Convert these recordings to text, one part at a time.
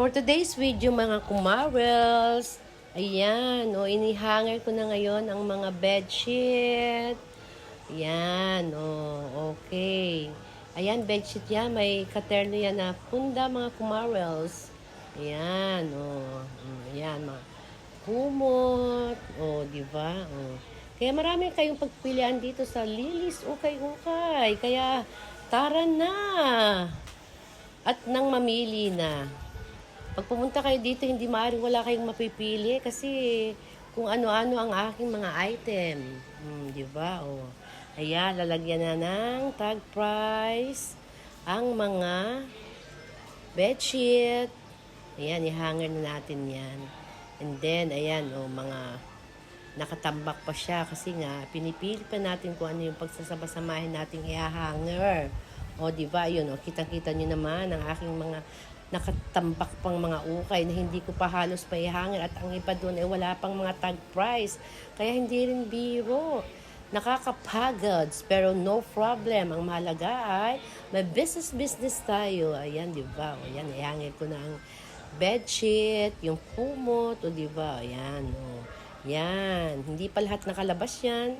For today's video mga kumarels, ayan, o inihanger ko na ngayon ang mga bedsheet. Ayan, o, okay. Ayan, bedsheet yan, may katerno yan na punda mga kumarels. Ayan, o, mm, ayan, mga kumot, o, di ba? O. Kaya marami kayong pagpilian dito sa Lilis Ukay-Ukay. Kaya, tara na! At nang mamili na. Pag pumunta kayo dito, hindi maaaring wala kayong mapipili kasi kung ano-ano ang aking mga item. Hmm, di ba? O. Ayan, lalagyan na ng tag price ang mga bedsheet. Ayan, ihanger na natin yan. And then, ayan, o, mga nakatambak pa siya kasi nga, pinipili pa natin kung ano yung pagsasabasamahin nating ihahanger. O, di ba, yun, o, kitang-kita nyo naman ang aking mga nakatambak pang mga ukay na hindi ko pa halos pa ihanger at ang iba doon ay wala pang mga tag price. Kaya hindi rin biro. Nakakapagod, pero no problem. Ang mahalaga ay may business-business tayo. Ayan, di ba? O, yan, ihangin ko na ang bedsheet, yung kumot, o di ba? Ayan, o. Yan. Hindi pa lahat nakalabas yan.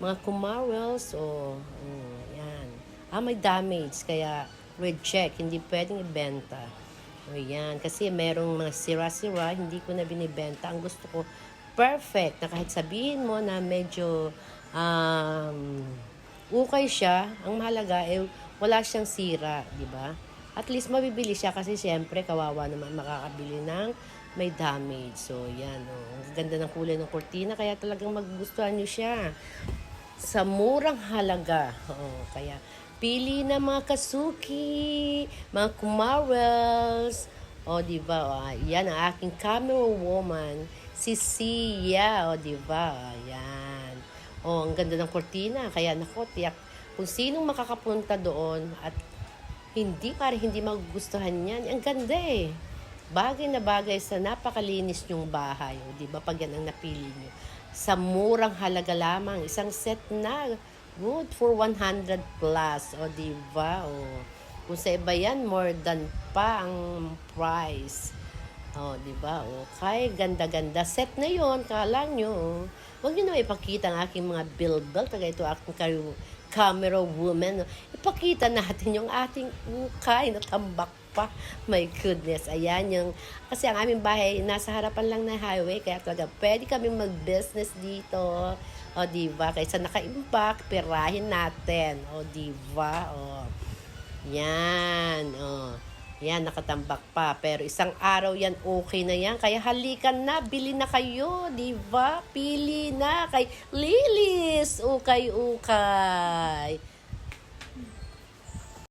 Mga kumarels, o. o yan. Ah, may damage. Kaya, reject. Hindi pwedeng ibenta. O yan. Kasi merong mga sira-sira, hindi ko na binibenta. Ang gusto ko, perfect. Na kahit sabihin mo na medyo um, ukay siya, ang mahalaga, eh, wala siyang sira, di ba? At least mabibili siya kasi siyempre kawawa naman makakabili ng may damage. So, yan. Oh. Ang ganda ng kulay ng kurtina kaya talagang magugustuhan nyo siya. Sa murang halaga. Oh, kaya pili na mga kasuki, mga kumarels. O, di ba? Yan ang aking camera woman, si Sia. O, di ba? Yan. O, ang ganda ng kurtina. Kaya, nako, tiyak. Kung sinong makakapunta doon at hindi para hindi magugustuhan yan. Ang ganda eh. Bagay na bagay sa napakalinis nyong bahay. O, di ba? Pag yan ang napili nyo. Sa murang halaga lamang. Isang set na. Good for 100 plus. O, di ba? O, kung sa iba yan, more than pa ang price. O, di ba? O, kay ganda-ganda. Set na yon Kala nyo. O. Huwag nyo na ipakita ang aking mga bill-bill. Taga ito aking kayo camera woman. Ipakita natin yung ating ukay na tambak pa. My goodness. Ayan yung... Kasi ang aming bahay, nasa harapan lang ng highway. Kaya talaga, pwede kami mag-business dito. O, diba? Kaysa naka-impact, pirahin natin. O, diba? O. Yan. O. Yan, nakatambak pa. Pero isang araw yan, okay na yan. Kaya halikan na, bili na kayo, di ba? Pili na kay Lilis. Ukay-ukay.